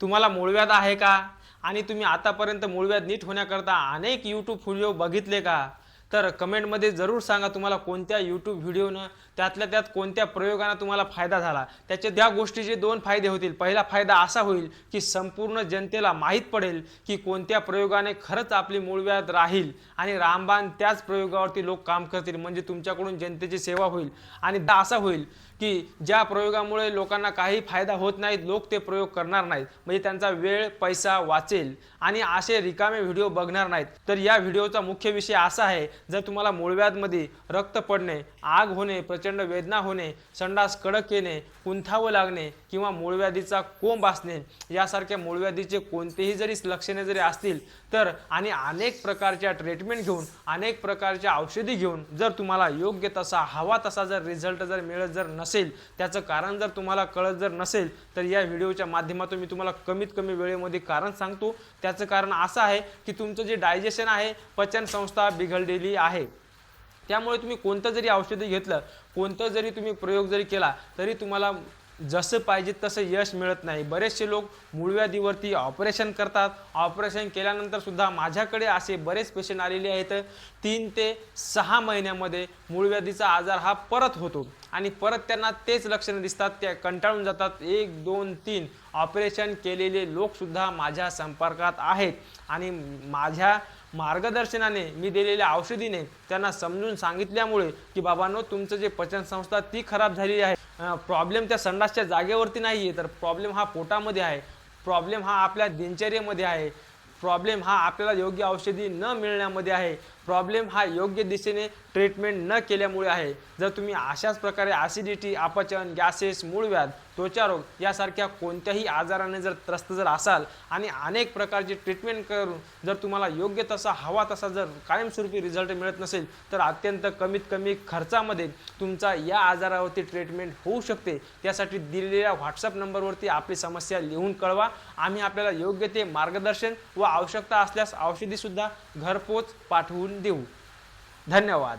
तुम्हाला मूळव्याध आहे का? आणि तुम्ही आतापर्यंत मूळव्याध नीट होण्याकरता अनेक यूट्यूब व्हिडिओ बघितले का? तर कमेंटमध्ये जरूर सांगा तुम्हाला कोणत्या यूट्यूब व्हिडिओनं त्यातल्या त्यात कोणत्या प्रयोगानं तुम्हाला फायदा झाला. त्याचे त्या गोष्टीचे दोन फायदे होतील. पहिला फायदा असा होईल की संपूर्ण जनतेला माहीत पडेल की कोणत्या प्रयोगाने खरंच आपली मूळव्याध राहील आणि रामबाण त्याच प्रयोगावरती लोक काम करतील म्हणजे तुमच्याकडून जनतेची सेवा होईल. आणि दा असा होईल की ज्या प्रयोगामुळे लोकांना काही फायदा होत नाहीत लोक ते प्रयोग करणार नाहीत. म्हणजे त्यांचा वेळ पैसा वाचेल. आणि असे रिकामे व्हिडिओ बघणार नाहीत. तर या व्हिडिओचा मुख्य विषय असा आहे जर तुम्हाला मूळव्याधमध्ये रक्त पडणे आग होणे प्रचंड वेदना होणे संडास कडक येणे कुंथावं लागणे किंवा मूळव्याधीचा कोंब असणे यासारख्या मूळव्याधीचे कोणतेही जरी लक्षणे जरी असतील तर आणि अनेक प्रकारच्या ट्रीटमेंट घेऊन अनेक प्रकारच्या औषधी घेऊन जर तुम्हाला योग्य तसा हवा तसा जर रिझल्ट जर मिळत जर नसेल त्याचं कारण जर तुम्हाला कळत जर नसेल तर या व्हिडिओच्या माध्यमातून मी तुम्हाला कमीत कमी वेळेमध्ये कारण सांगतो. त्याचं कारण असं आहे की तुमचं जे डायजेशन आहे पचन संस्था बिघडलेली आहे त्यामुळे तुम्ही कोणतं जरी औषधी घेतलं कोणतं जरी तुम्ही प्रयोग जरी केला तरी तुम्हाला जसं पाहिजे तसं यश मिळत नाही. बरेचसे लोक मूळव्याधीवरती ऑपरेशन करतात. ऑपरेशन केल्यानंतरसुद्धा माझ्याकडे असे बरेच पेशंट आलेले आहेत. तीन ते सहा महिन्यामध्ये मूळव्याधीचा आजार हा परत होतो. आणि परत त्यांना तेच लक्षणं दिसतात त्या कंटाळून जातात. एक दोन तीन ऑपरेशन केलेले लोकसुद्धा माझ्या संपर्कात आहेत. आणि माझ्या मार्गदर्शनाने मी दिलेल्या औषधीने त्यांना समजून सांगितल्यामुळे की बाबांनो तुमचं जे पचनसंस्था ती खराब झालेली आहे. प्रॉब्लेम त्या संडासच्या जागेवरती नाही आहे तर प्रॉब्लेम हा पोटामध्ये आहे. प्रॉब्लेम हा आपल्या दिनचर्येमध्ये आहे. प्रॉब्लेम हा आपल्याला योग्य औषधी न मिळण्यामध्ये आहे. प्रॉब्लेम हा योग्य दिशेने ट्रीटमेंट न केल्यामुळे आहे. जर तुम्ही अशाच प्रकारे ॲसिडिटी अपचन गॅसेस मूळव्याध त्वचारोग यासारख्या कोणत्याही आजाराने जर त्रस्त जर असाल आणि अनेक प्रकारचे ट्रीटमेंट करून जर तुम्हाला योग्य तसा हवा तसा जर कायमस्वरूपी रिझल्ट मिळत नसेल तर अत्यंत कमीत कमी खर्चामध्ये तुमचा या आजारावरती ट्रीटमेंट होऊ शकते. त्यासाठी दिलेल्या व्हॉट्सअप नंबरवरती आपली समस्या लिहून कळवा. आम्ही आपल्याला योग्य ते मार्गदर्शन व आवश्यकता असल्यास औषधीसुद्धा घरपोच पाठवून देऊ. धन्यवाद.